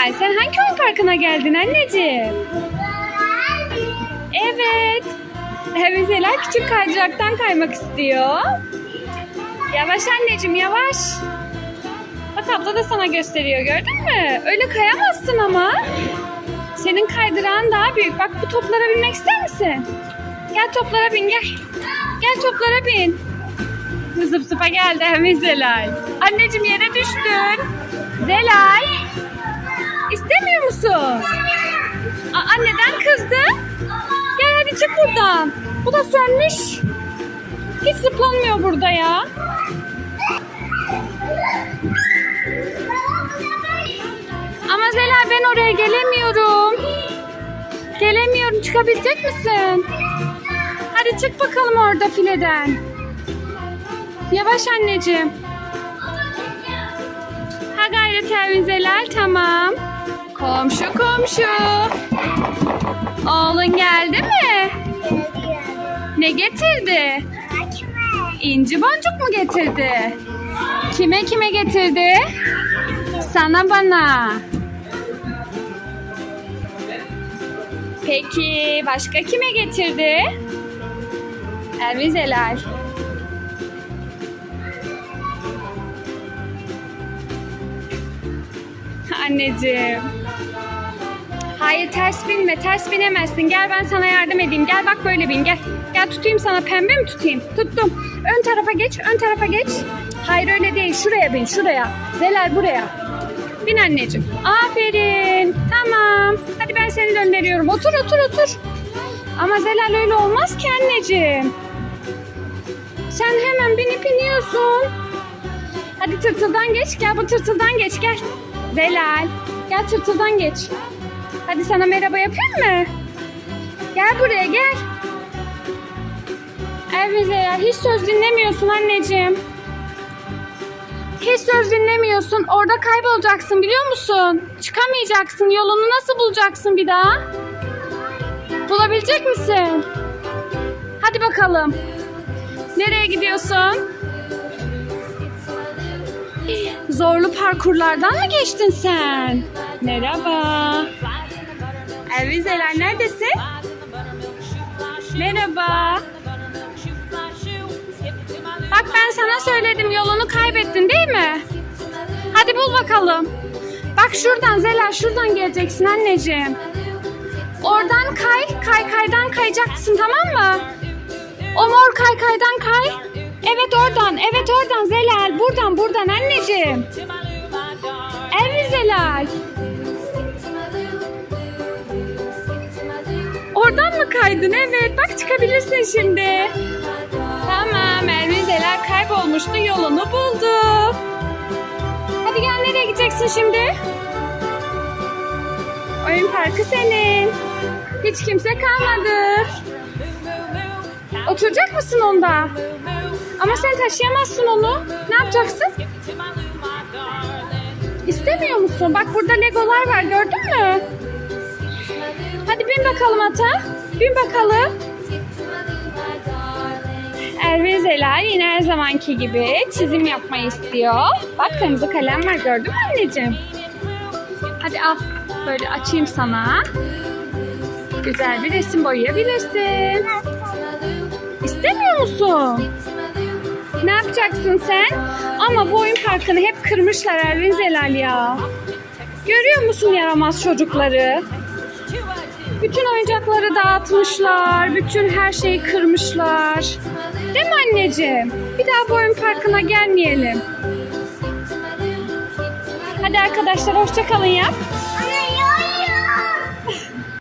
Zelal sen hangi oyun parkına geldin anneciğim? Evet. Zelal küçük kaydıraktan kaymak istiyor. Yavaş anneciğim yavaş. Bak abla da sana gösteriyor gördün mü? Öyle kayamazsın ama. Senin kaydırağın daha büyük. Bak bu toplara binmek ister misin? Gel toplara bin gel. Gel toplara bin. Zıp zıpa geldi hemen Zelal. Anneciğim yere düştün. Zelal. İstemiyor musun? Aa, neden kızdın? Gel hadi çık buradan. Bu da sönmüş. Hiç zıplanmıyor burada ya. Ama Zelal ben oraya gelemiyorum. Gelemiyorum. Çıkabilecek misin? Hadi çık bakalım orada fileden. Yavaş anneciğim. Ha gayret Elvin Zelal tamam. Komşu komşu. Oğlun geldi mi? Ne getirdi? İnci boncuk mu getirdi? Kime kime getirdi? Sana bana. Peki başka kime getirdi? Elviz Elal. Anneciğim. Hayır ters binme, ters binemezsin. Gel ben sana yardım edeyim. Gel bak böyle bin, gel. Gel tutayım sana, pembe mi tutayım? Tuttum. Ön tarafa geç, ön tarafa geç. Hayır öyle değil, şuraya bin, şuraya. Zelal buraya. Bin anneciğim. Aferin. Tamam. Hadi ben seni gönderiyorum. Otur, otur, otur. Ama Zelal öyle olmaz ki anneciğim. Sen hemen binip iniyorsun. Hadi tırtıldan geç. Gel bu tırtıldan geç gel. Zelal. Gel tırtıldan geç. Hadi sana merhaba yapayım mı? Gel buraya gel. Evet Zelal hiç söz dinlemiyorsun anneciğim. Hiç söz dinlemiyorsun. Orada kaybolacaksın biliyor musun? Çıkamayacaksın. Yolunu nasıl bulacaksın bir daha? Bulabilecek misin? Hadi bakalım. Nereye gidiyorsun? Zorlu parkurlardan mı geçtin sen? Merhaba. Elvizeler neredesin? Merhaba. Bak ben sana söyledim yolunu kaybettin değil mi? Hadi bul bakalım. Bak şuradan Zela şuradan geleceksin anneciğim. Oradan kay, kay kaydan kayacaksın tamam mı? O mor kay kaydan kay. Evet oradan, evet oradan Zelal. Buradan, buradan anneciğim. Evet Zelal. Kaydın? Evet, bak çıkabilirsin şimdi. Tamam, Elvin Zelal kaybolmuştu, yolunu buldu. Hadi gel, nereye gideceksin şimdi? Oyun parkı senin. Hiç kimse kalmadı. Oturacak mısın onda? Ama sen taşıyamazsın onu. Ne yapacaksın? İstemiyor musun? Bak burada legolar var gördün mü? Hadi bin bakalım ata. Bin bakalım. Elvin Zelal yine her zamanki gibi çizim yapmayı istiyor. Bak kırmızı kalem var gördün mü anneciğim? Hadi al. Böyle açayım sana. Güzel bir resim boyayabilirsin. İstemiyor musun? Ne yapacaksın sen? Ama bu oyun parkını hep kırmışlar Ervin Zelal ya. Görüyor musun yaramaz çocukları? Bütün oyuncakları dağıtmışlar. Bütün her şeyi kırmışlar. Değil mi anneciğim? Bir daha bu oyun parkına gelmeyelim. Hadi arkadaşlar hoşça kalın yap.